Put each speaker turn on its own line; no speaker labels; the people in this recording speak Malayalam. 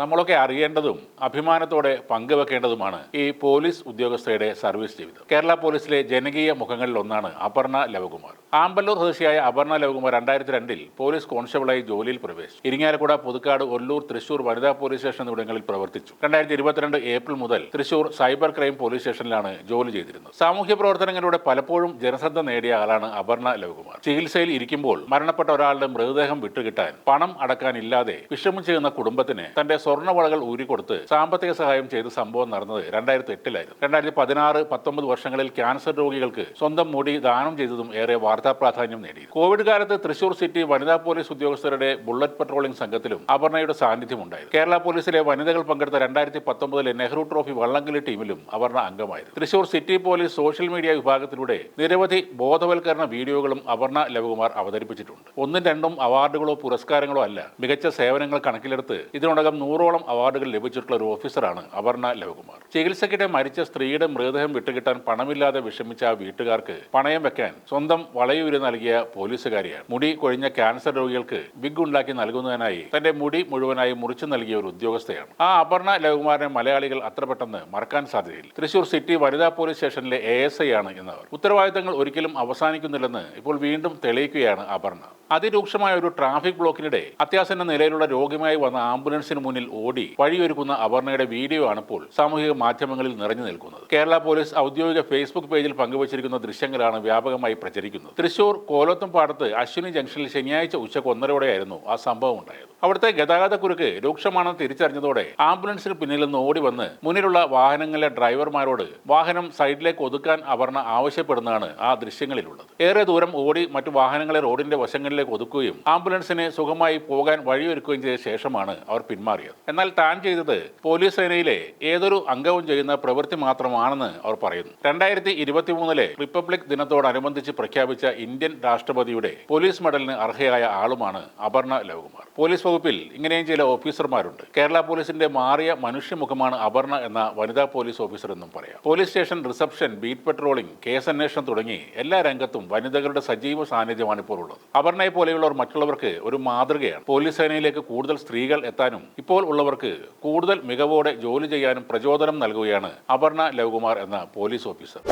നമ്മളൊക്കെ അറിയേണ്ടതും അഭിമാനത്തോടെ പങ്കുവെക്കേണ്ടതുമാണ് ഈ പോലീസ് ഉദ്യോഗസ്ഥയുടെ സർവീസ് ജീവിതം. കേരള പോലീസിലെ ജനകീയ മുഖങ്ങളിൽ ഒന്നാണ് അപർണ ലവകുമാർ. ആമ്പല്ലൂർ സ്വദേശിയായ അപർണ ലവകുമാർ രണ്ടായിരത്തി രണ്ടിൽ പോലീസ് കോൺസ്റ്റബിളായി ജോലിയിൽ പ്രവേശിച്ചു. ഇരിങ്ങാലക്കുട പുതുക്കാട് ഒല്ലൂർ തൃശൂർ വനിതാ പോലീസ് സ്റ്റേഷൻ എന്നിവിടങ്ങളിൽ പ്രവർത്തിച്ചു. രണ്ടായിരത്തി ഇരുപത്തിരണ്ട് ഏപ്രിൽ മുതൽ തൃശൂർ സൈബർ ക്രൈം പോലീസ് സ്റ്റേഷനിലാണ് ജോലി ചെയ്തിരുന്നത്. സാമൂഹ്യ പ്രവർത്തനങ്ങളിലൂടെ പലപ്പോഴും ജനശ്രദ്ധ നേടിയ ആളാണ് അപർണ ലവകുമാർ. ചികിത്സയിൽ ഇരിക്കുമ്പോൾ മരണപ്പെട്ട ഒരാളുടെ മൃതദേഹം വിട്ടുകിട്ടാൻ പണം അടക്കാനില്ലാതെ വിഷമം ചെയ്യുന്ന കുടുംബത്തിന് തന്റെ സ്വർണവളകൾ ഊരിക്കൊടുത്ത് സാമ്പത്തിക സഹായം ചെയ്ത സംഭവം നടന്നത് രണ്ടായിരത്തി എട്ടിലായിരുന്നു രണ്ടായിരത്തി പതിനാറ് പത്തൊമ്പത് വർഷങ്ങളിൽ ക്യാൻസർ രോഗികൾക്ക് സ്വന്തം മുടി ദാനം ചെയ്തതും ഏറെ വാർത്താ പ്രാധാന്യം നേടി കോവിഡ് കാലത്ത് തൃശൂർ സിറ്റി വനിതാ പോലീസ് ഉദ്യോഗസ്ഥരുടെ ബുള്ളറ്റ് പട്രോളിംഗ് സംഘത്തിലും അപർണയുടെ സാന്നിധ്യം ഉണ്ടായിരുന്നു. കേരള പോലീസിലെ വനിതകൾ പങ്കെടുത്ത രണ്ടായിരത്തി പത്തൊമ്പതിലെ നെഹ്റു ട്രോഫി വള്ളംകളി ടീമിലും അപർണ അംഗമായിരുന്നു. Thrissur city police social media വിഭാഗത്തിലൂടെ നിരവധി ബോധവൽക്കരണ വീഡിയോകളും അപർണ ലവകുമാർ അവതരിപ്പിച്ചിട്ടുണ്ട്. ഒന്നും രണ്ടും അവാർഡുകളോ പുരസ്കാരങ്ങളോ അല്ല മികച്ച സേവനങ്ങൾ കണക്കിലെടുത്ത് ഇതിനോടകം നൂറോളം അവാർഡുകൾ ലഭിച്ചിട്ടുള്ള ഒരു ഓഫീസറാണ് അപർണ ലവകുമാർ. ചികിത്സയ്ക്കിടെ മരിച്ച സ്ത്രീയുടെ മൃതദേഹം വിട്ടുകിട്ടാൻ പണമില്ലാതെ വിഷമിച്ച ആ വീട്ടുകാർക്ക് പണയം വെക്കാൻ സ്വന്തം വളയൂരി നൽകിയ പോലീസുകാരിയാണ്. മുടി കൊഴിഞ്ഞ ക്യാൻസർ രോഗികൾക്ക് വിഗ് ഉണ്ടാക്കി നൽകുന്നതിനായി തന്റെ മുടി മുഴുവനായി മുറിച്ചു നൽകിയ ഒരു ഉദ്യോഗസ്ഥയാണ്. ആ അപർണ ലവകുമാരനെ മലയാളികൾ അത്ര പെട്ടെന്ന് മറക്കാൻ സാധ്യതയില്ല. തൃശൂർ സിറ്റി വനിതാ പോലീസ് സ്റ്റേഷനിലെ എ എസ് ഐ ആണ് എന്നവർ ഉത്തരവാദിത്തങ്ങൾ ഒരിക്കലും അവസാനിക്കുന്നില്ലെന്ന് ഇപ്പോൾ വീണ്ടും തെളിയിക്കുകയാണ് അപർണ. അതിരൂക്ഷമായ ഒരു ട്രാഫിക് ബ്ലോക്കിനിടെ അത്യാസന്ന നിലയിലുള്ള രോഗിയുമായി വന്ന ആംബുലൻസിന് മുന്നിൽ ഓടി വഴിയൊരുക്കുന്ന അപർണയുടെ വീഡിയോ ആണ് ഇപ്പോൾ സാമൂഹിക മാധ്യമങ്ങളിൽ നിറഞ്ഞു നിൽക്കുന്നത്. കേരള പോലീസ് ഔദ്യോഗിക ഫേസ്ബുക്ക് പേജിൽ പങ്കുവച്ചിരിക്കുന്ന ദൃശ്യങ്ങളാണ് വ്യാപകമായി പ്രചരിക്കുന്നത്. തൃശൂർ കോലത്തും പാടത്ത് അശ്വിനി ജംഗ്ഷനിൽ ശനിയാഴ്ച ഉച്ചയ്ക്ക് ഒന്നരയോടെയായിരുന്നു ആ സംഭവം ഉണ്ടായത്. അവിടുത്തെ ഗതാഗതക്കുരുക്ക് രൂക്ഷമാണെന്ന് തിരിച്ചറിഞ്ഞതോടെ ആംബുലൻസിന് പിന്നിൽ നിന്ന് ഓടി വന്ന് മുന്നിലുള്ള വാഹനങ്ങളിലെ ഡ്രൈവർമാരോട് വാഹനം സൈഡിലേക്ക് ഒതുക്കാൻ അപർണ ആവശ്യപ്പെടുന്നതാണ് ആ ദൃശ്യങ്ങളിലുള്ളത്. ഏറെ ദൂരം ഓടി മറ്റു വാഹനങ്ങളെ റോഡിന്റെ വശങ്ങളിലേക്ക് ഒതുക്കുകയും ആംബുലൻസിനെ സുഖമായി പോകാൻ വഴിയൊരുക്കുകയും ചെയ്ത ശേഷമാണ് അവർ പിന്മാറിയത്. എന്നാൽ താൻ ചെയ്തത് പോലീസ് സേനയിലെ ഏതൊരു അംഗവും ചെയ്യുന്ന പ്രവൃത്തി മാത്രമാണെന്ന് അവർ പറയുന്നു. രണ്ടായിരത്തി ഇരുപത്തി മൂന്നിലെ റിപ്പബ്ലിക് ദിനത്തോടനുബന്ധിച്ച് പ്രഖ്യാപിച്ച ഇന്ത്യൻ രാഷ്ട്രപതിയുടെ പോലീസ് മെഡലിന് അർഹയായ ആളുമാണ് അപർണ ലവകുമാർ. പോലീസ് വകുപ്പിൽ ഇങ്ങനെയും ചില ഓഫീസർമാരുണ്ട്. കേരള പോലീസിന്റെ മാറിയ മനുഷ്യമുഖമാണ് അപർണ എന്ന വനിതാ പോലീസ് ഓഫീസർ എന്നും പറയാം. Police station reception beat patrolling case അന്വേഷണം തുടങ്ങി എല്ലാ രംഗത്തും വനിതകളുടെ സജീവ സാന്നിധ്യമാണ് ഇപ്പോൾ ഉള്ളത്. അപർണയെ പോലെയുള്ളവർ മറ്റുള്ളവർക്ക് ഒരു മാതൃകയാണ്. പോലീസ് സേനയിലേക്ക് കൂടുതൽ സ്ത്രീകൾ എത്താനും ഉള്ളവർക്ക് കൂടുതൽ മികവോടെ ജോലി ചെയ്യാനും പ്രചോദനം നൽകുകയാണ് അപർണ ലവകുമാർ എന്ന പോലീസ് ഓഫീസർ.